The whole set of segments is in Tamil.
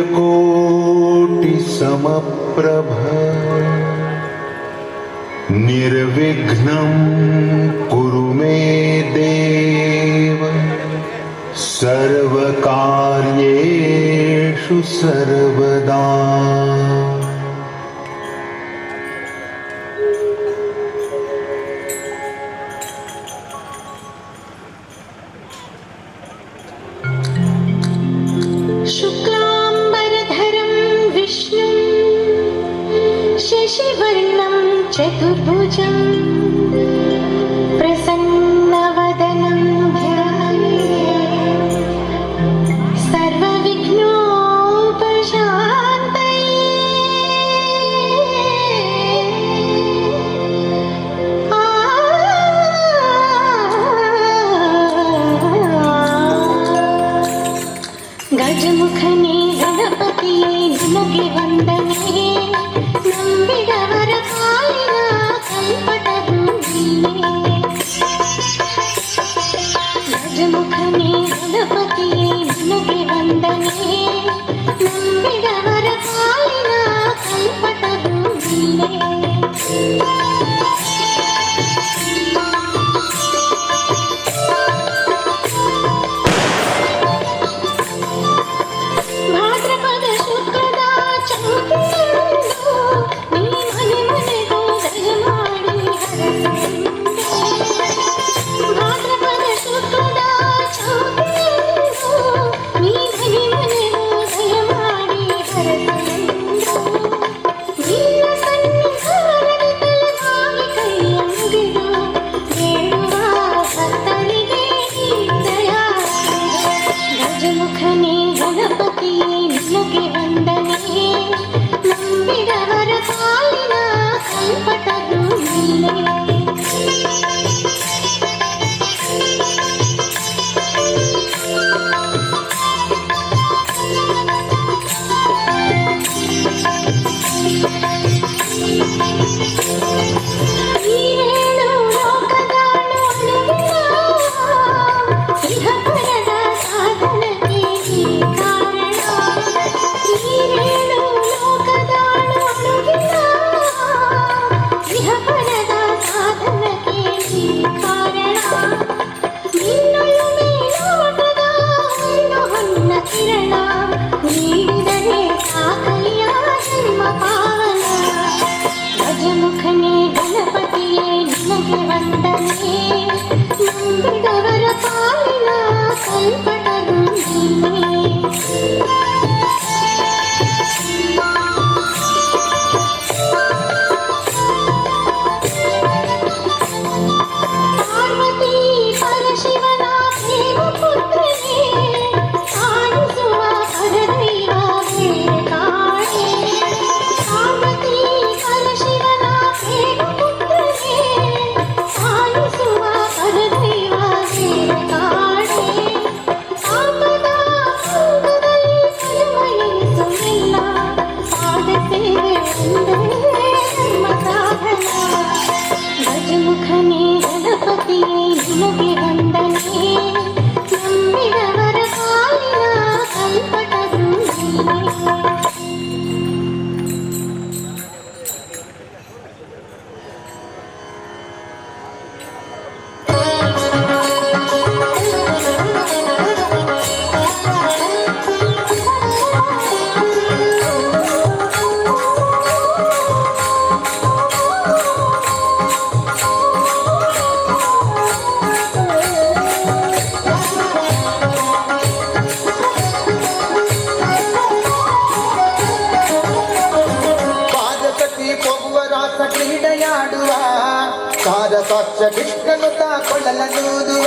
कोटिसमप्रभ निर्विघ्न कुरु मे देव। सर्वकार्येषु सर्वदा। ಪಕ್ಷ ಬಿಕ್ಕನ್ನು ತಾಕೊಳ್ಳಲನ್ನುವುದು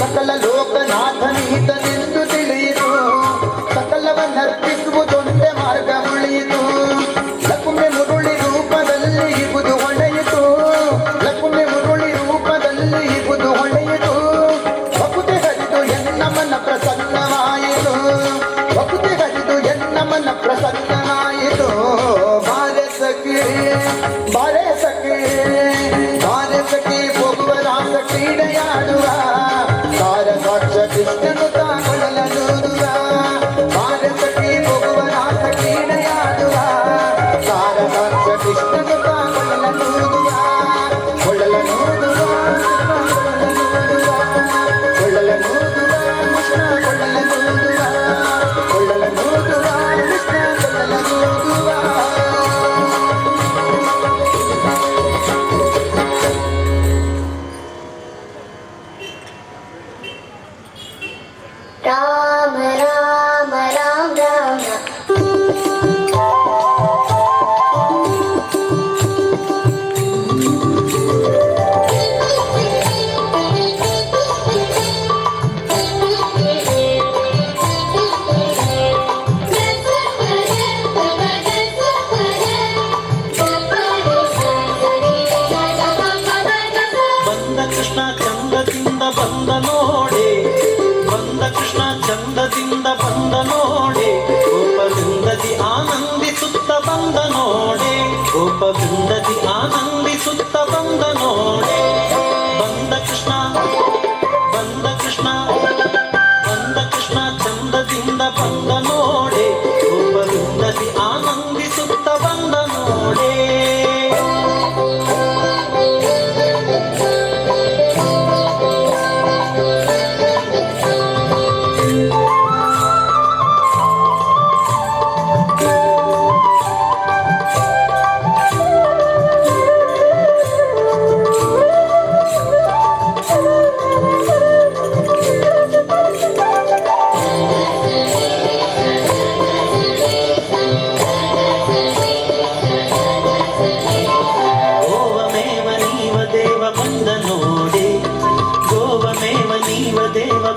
सकल लोकनाथ नीत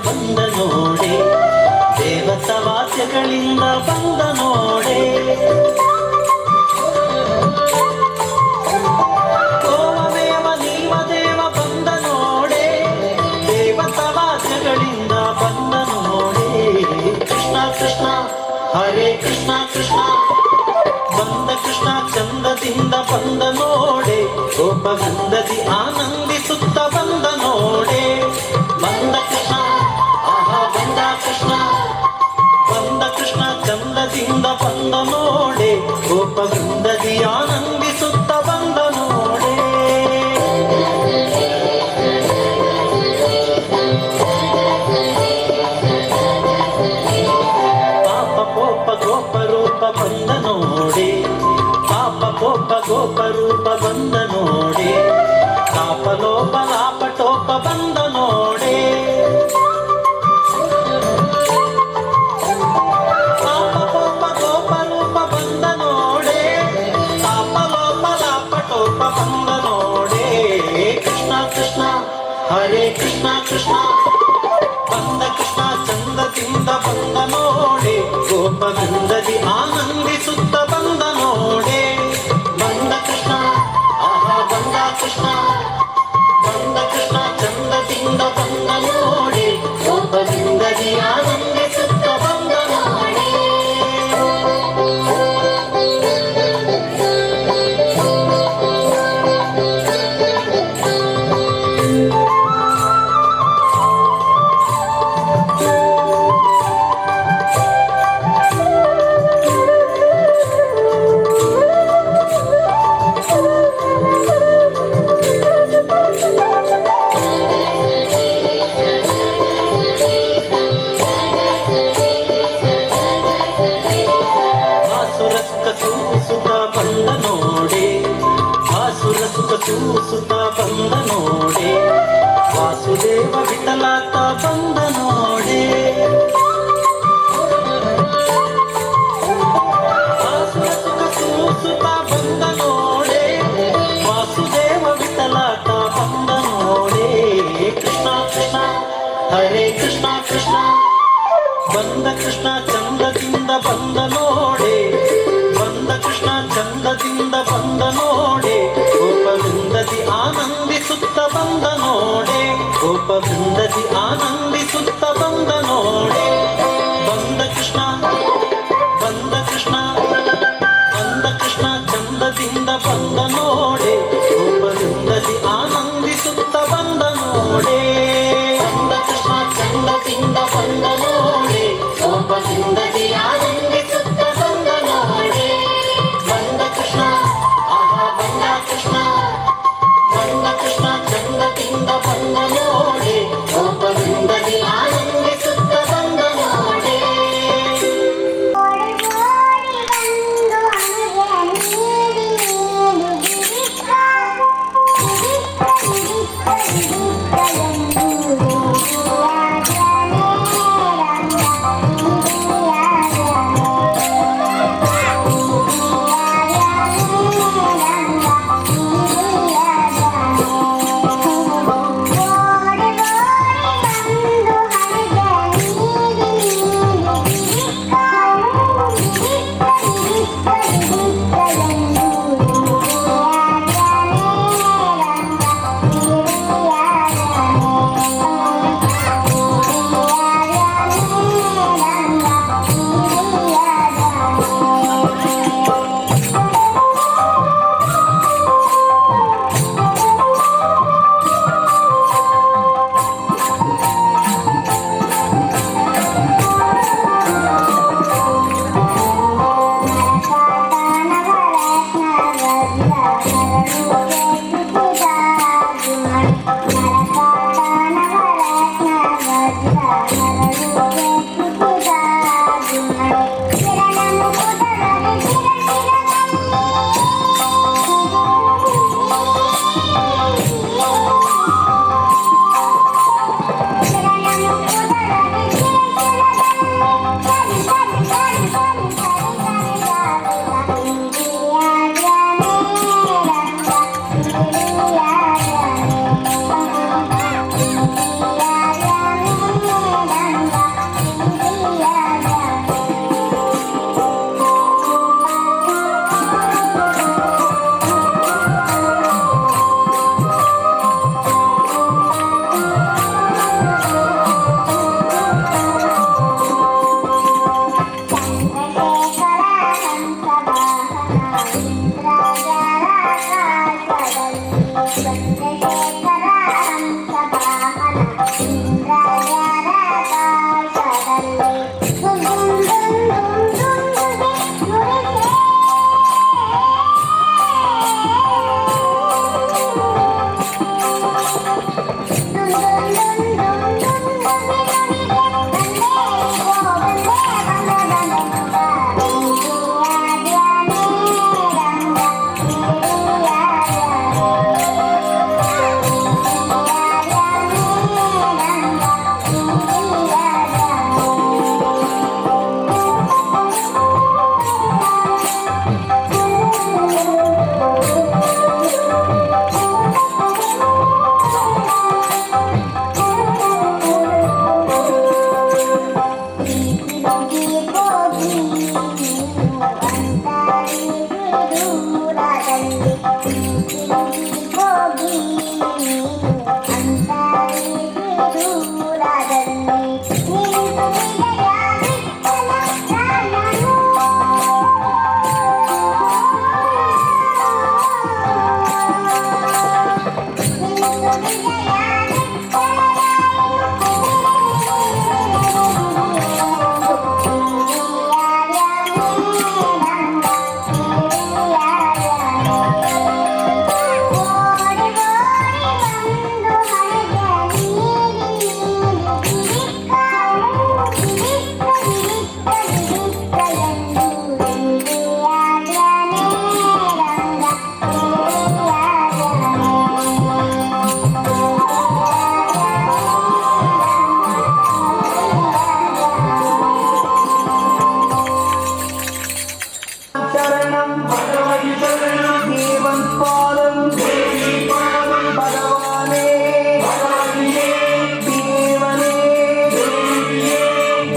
ಬಂದ ನೋಡಿ ದೇವತ ವಾಸ್ಯಗಳಿಂದ ಬಂದ ರೂಪವಿಂದದಿಯಾನಂದಿಸುತ್ತ ಬಂದ ನೋಡೆ ಪಾಪ ಕೋಪ ಗೋಪ ರೂಪ ಬಂದ ನೋಡೆ ಪಾಪ ಕೋಪ ಗೋಪ ರೂಪ ಬಂದ ನೋಡೆ ಹರೇ ಕೃಷ್ಣ ಕೃಷ್ಣ. ಬಂದ ಕೃಷ್ಣ ಚಂದದಿಂದ ಬಂದ ನೋಡೆ. ಬಂದ ಕೃಷ್ಣ ಚಂದದಿಂದ ಬಂದ ನೋಡೆ. ಕೋಪವಿಂದದಿ ಆನಂದಿಸುತ್ತ ಬಂದ ನೋಡೆ. ಕೋಪವಿಂದದಿ ಆನಂದಿಸುತ್ತ ಬಂದ ನೋಡೆ. ಬಂದ ಕೃಷ್ಣ ಬಂದ ಕೃಷ್ಣ. ಬಂದ ಕೃಷ್ಣ ಚಂದದಿಂದ ಬಂದ ನೋಡೆ. ಕೋಪವಿಂದದಿ ಆನಂದಿಸುತ್ತ ಬಂದ ನೋಡೇ.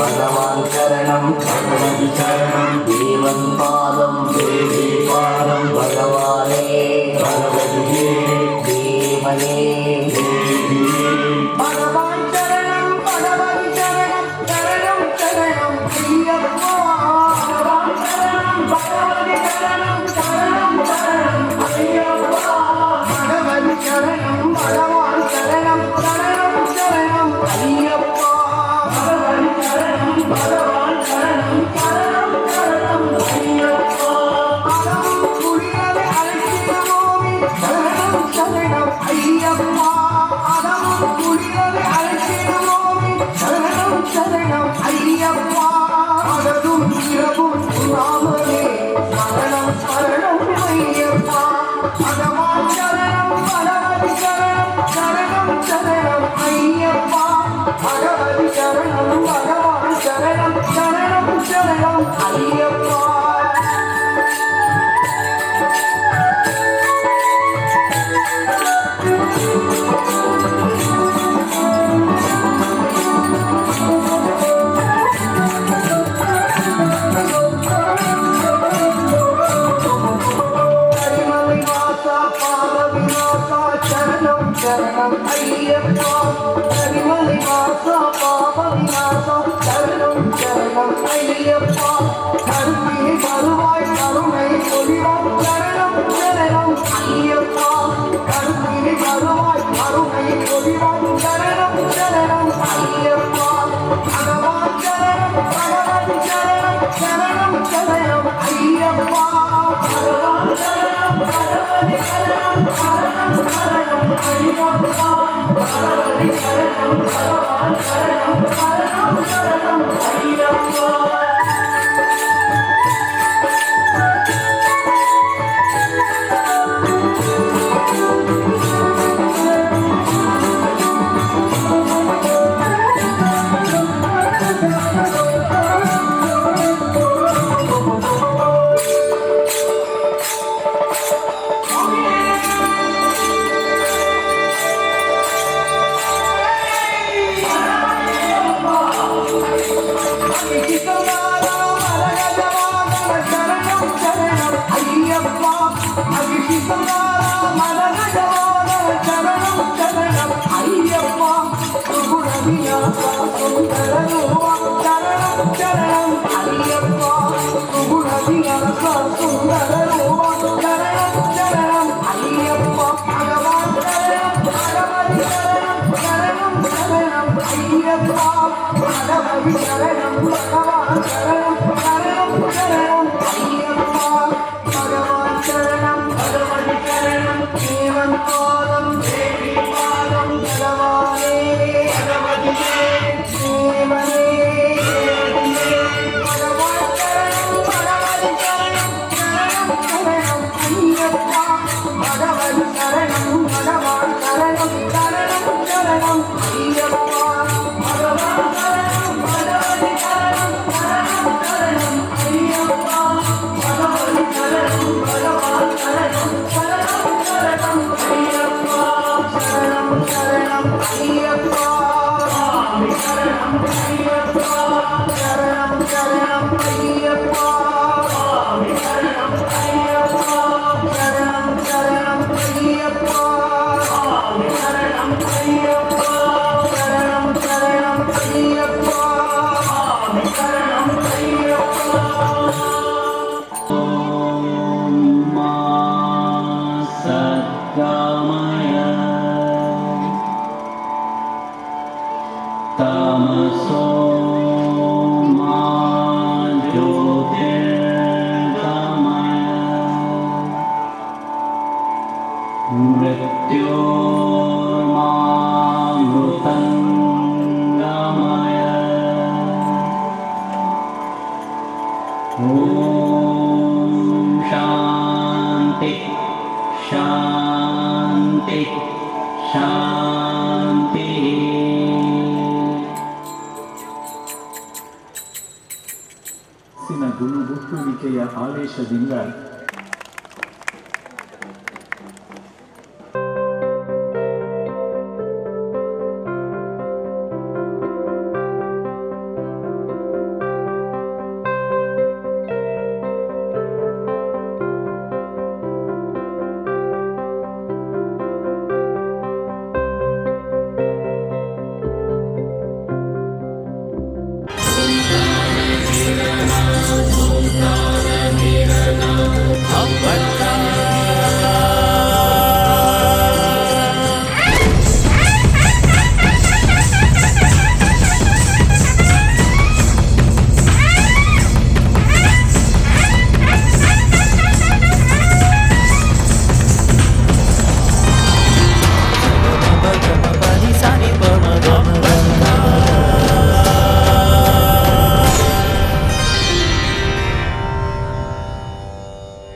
பகவான் சரணம் பகவதி சரணம் தேவன் பா ஐயப்பா கருமை வருவாய் கருணை பொலிவம் கரணம் கரணம் ஐயப்பா கருமை வருவாய் கருணை பொலிவம் கரணம் கரணம் ஐயப்பா பகவான் கரணம் பகவான் கரணம் கரணம் கரணம் ஐயப்பா பகவான் கரணம் பகவான் கரணம் கரணம் கரணம் ஐயப்பா பகவான் கரணம் பகவான் கரணம் கரணம் கரணம் ஐயப்பா tamaso. Dengan.